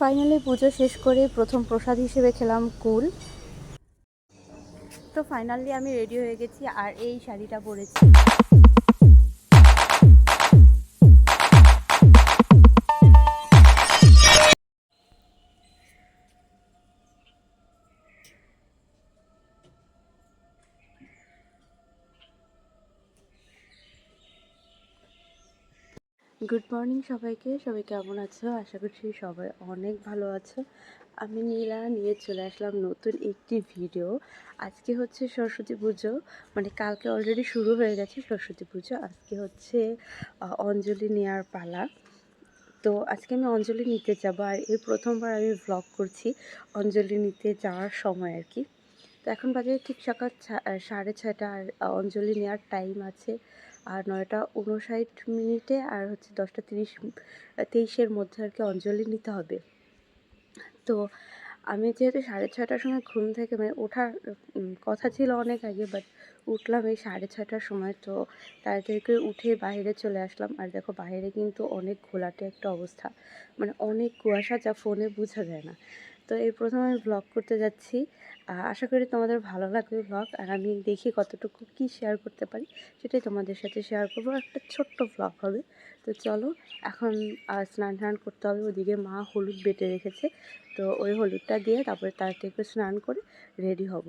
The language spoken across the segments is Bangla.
ফাইনালি পুজো শেষ করে প্রথম প্রসাদ হিসেবে খেলাম কুল। তো ফাইনালি আমি রেডি হয়ে গেছি আর এই শাড়িটা পরেছি। গুড মর্নিং সবাইকে। সবাই কেমন আছো? আশা করছি সবাই অনেক ভালো আছো। আমি নীলা নিয়ে চলে আসলাম নতুন একটি ভিডিও আজকে হচ্ছে সরস্বতী পুজো। মানে কালকে অলরেডি শুরু হয়ে গেছে সরস্বতী পুজো। আজকে হচ্ছে অঞ্জলি নেওয়ার পালা। তো আজকে আমি অঞ্জলি নিতে যাব আর এই প্রথমবার আমি ভ্লগ করছি অঞ্জলি নিতে যাওয়ার সময় আর কি। তো এখন বাজে ঠিক সকাল সাড়ে ছয়টা আর অঞ্জলি নেওয়ার টাইম আছে। আর নয়টা উনষাট মিনিটে আর হচ্ছে দশটা তিরিশ, তেইশের মধ্যে আর কি অঞ্জলি নিতে হবে। তো আমি যেহেতু সাড়ে ছয়টার সময় ঘুম থেকে মানে ওঠার কথা ছিল অনেক আগে বাট উঠলাম এই সাড়ে ছয়টার সময়, তো তাড়াতাড়ি করে উঠে বাইরে চলে আসলাম। আর দেখো বাইরে কিন্তু অনেক ঘোলাটে একটা অবস্থা। মানে অনেক কুয়াশা যা ফোনে বোঝা যায় না। তো এই প্রথম আমি ব্লগ করতে যাচ্ছি। আশা করি তোমাদের ভালো লাগবে ব্লগ আর আমি দেখি কতটুকু কি শেয়ার করতে পারি, সেটাই তোমাদের সাথে শেয়ার করব। একটা ছোট্ট ব্লগ হবে। তো চলো, এখন স্নান টান করতে হবে। ওদিকে মা হলুদ বেটে রেখেছে। তো ওই হলুদটা দিয়ে তারপরে তাড়াতাড়ি করে স্নান করে রেডি হব।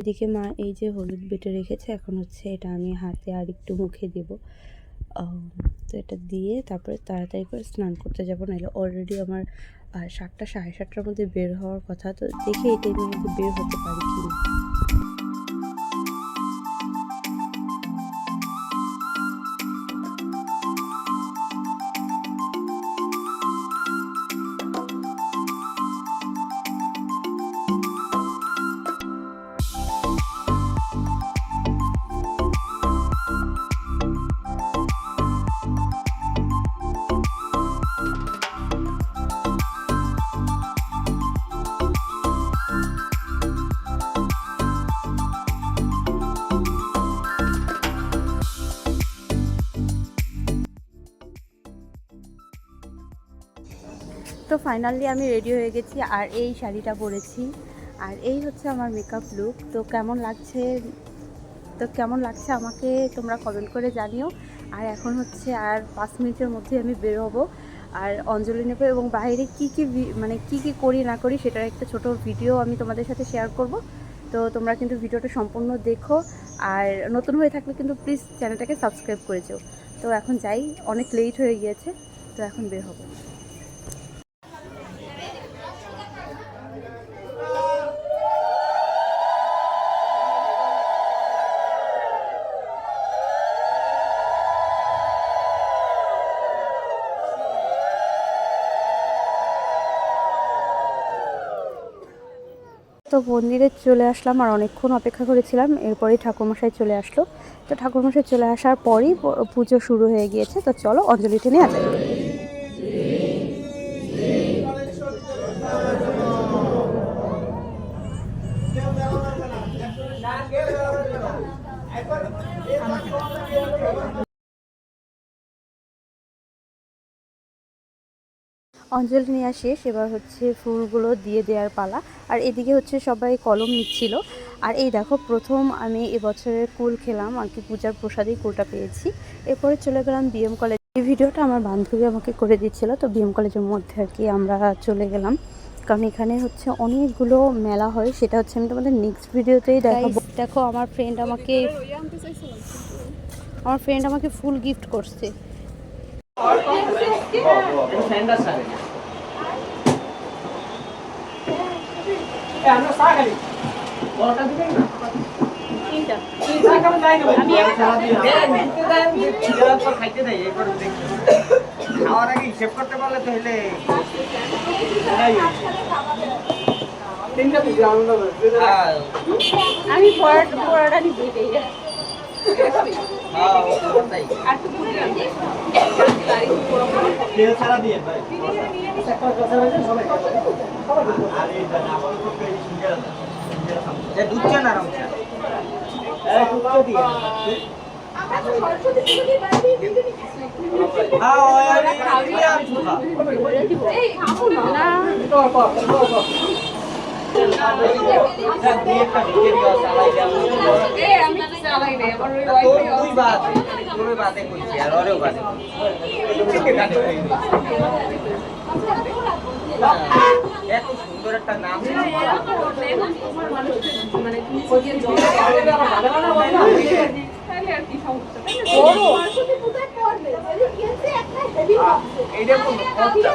এদিকে মা এই যে হলুদ বেটে রেখেছে, এখন হচ্ছে এটা আমি হাতে আর একটু মুখে দেব। তো এটা দিয়ে তারপরে তাড়াতাড়ি করে স্নান করতে যাব নাহলে অলরেডি আমার সাতটা সাড়ে সাতটার মধ্যে বের হওয়ার কথা, তো দেখে এটা টাইমের মধ্যে বের হতে পারি কি না তো ফাইনালি আমি রেডি হয়ে গেছি আর এই শাড়িটা পরেছি। আর এই হচ্ছে আমার মেকআপ লুক তো কেমন লাগছে? তো কেমন লাগছে আমাকে তোমরা কমেন্ট করে জানিও। আর এখন হচ্ছে আর পাঁচ মিনিটের মধ্যে আমি বের হব। আর অঞ্জলি নেব এবং বাইরে কি কি মানে কি কি করি না করি সেটার একটা ছোট ভিডিও আমি তোমাদের সাথে শেয়ার করব। তো তোমরা কিন্তু ভিডিওটা সম্পূর্ণ দেখো। আর নতুন হয়ে থাকলে কিন্তু প্লিজ চ্যানেলটাকে সাবস্ক্রাইব করে তো এখন যাই, অনেক লেট হয়ে গিয়েছে। তো এখন বের হব। তো মন্দিরে চলে আসলাম আর অনেকক্ষণ অপেক্ষা করেছিলাম, এরপরেই ঠাকুরমশাই চলে আসলো। তো ঠাকুরমশাই চলে আসার পরই পুজো শুরু হয়ে গিয়েছে, তো চলো অঞ্জলিটি নিয়ে আসে। অঞ্জলি নেওয়া শেষ এবার হচ্ছে ফুলগুলো দিয়ে দেওয়ার পালা। আর এদিকে হচ্ছে সবাই কলম নিচ্ছিল। আর এই দেখো প্রথম আমি এবছরের কুল খেলাম আর কি পূজার প্রসাদেই কুলটা পেয়েছি। এরপরে চলে গেলাম বিএম কলেজ। এই ভিডিওটা আমার বান্ধবী আমাকে করে দিচ্ছিল তো বিএম কলেজের মধ্যে আর কি আমরা চলে গেলাম। কারণ এখানে হচ্ছে অনেকগুলো মেলা হয় সেটা হচ্ছে আমি তোমাদের নেক্সট ভিডিওতেই দেখাবো। দেখো আমার ফ্রেন্ড আমাকে আমার ফ্রেন্ড আমাকে ফুল গিফট করছে। খাওয়ার আগে হিসেব করতে পারলে তো হলে আমি পরোটা পরোটা দুধ চা না। রং চা? হ্যাঁ এত সুন্দর একটা নাম। এইটা কোন খরচা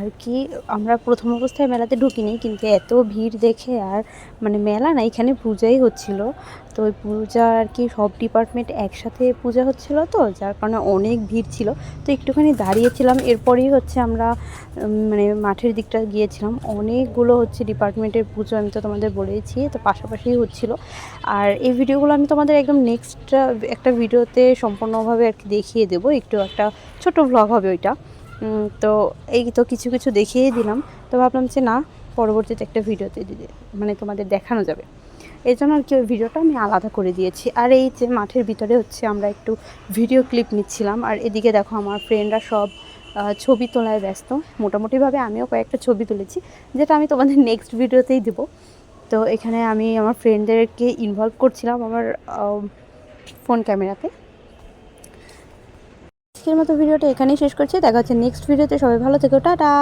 আর কি, আমরা প্রথম অবস্থায় মেলাতে ঢুকিনি, কিন্তু এত ভিড় দেখে আর মানে মেলা না, এখানে পূজাই হচ্ছিল। তো ওই পূজা আর কি সব ডিপার্টমেন্ট একসাথে পূজা হচ্ছিল তো, যার কারণে অনেক ভিড় ছিল। তো একটুখানি দাঁড়িয়েছিলাম, এরপরেই হচ্ছে আমরা মানে মাঠের দিকটা গিয়েছিলাম। অনেকগুলো হচ্ছে ডিপার্টমেন্টের পুজো আমি তো তোমাদের বলেইছি, তো পাশাপাশি হচ্ছিল। আর এই ভিডিওগুলো আমি তোমাদের একদম নেক্সট একটা ভিডিওতে সম্পূর্ণভাবে আর কি দেখিয়ে দেবো। একটু একটা ছোট ভ্লগ হবে ওইটা। তো এই তো কিছু কিছু দেখিয়ে দিলাম। তো ভাবলাম যে না, পরবর্তীতে একটা ভিডিওতে দিতে মানে তোমাদের দেখানো যাবে। এই জন্য আর কি ওই ভিডিওটা আমি আলাদা করে দিয়েছি। আর এই যে মাঠের ভিতরে হচ্ছে আমরা একটু ভিডিও ক্লিপ নিচ্ছিলাম। আর এদিকে দেখো আমার ফ্রেন্ডরা সব ছবি তোলায় ব্যস্ত। মোটামুটিভাবে আমিও কয়েকটা ছবি তুলেছি, যেটা আমি তোমাদের নেক্সট ভিডিওতেই দেবো। তো এখানে আমি আমার ফ্রেন্ডদেরকে ইনভলভ করছিলাম আমার ফোন ক্যামেরাতে আজকের মতো ভিডিওটা এখানেই শেষ করছি। দেখা হচ্ছে নেক্সট ভিডিওতে সবাই ভালো থেকো। টাটা!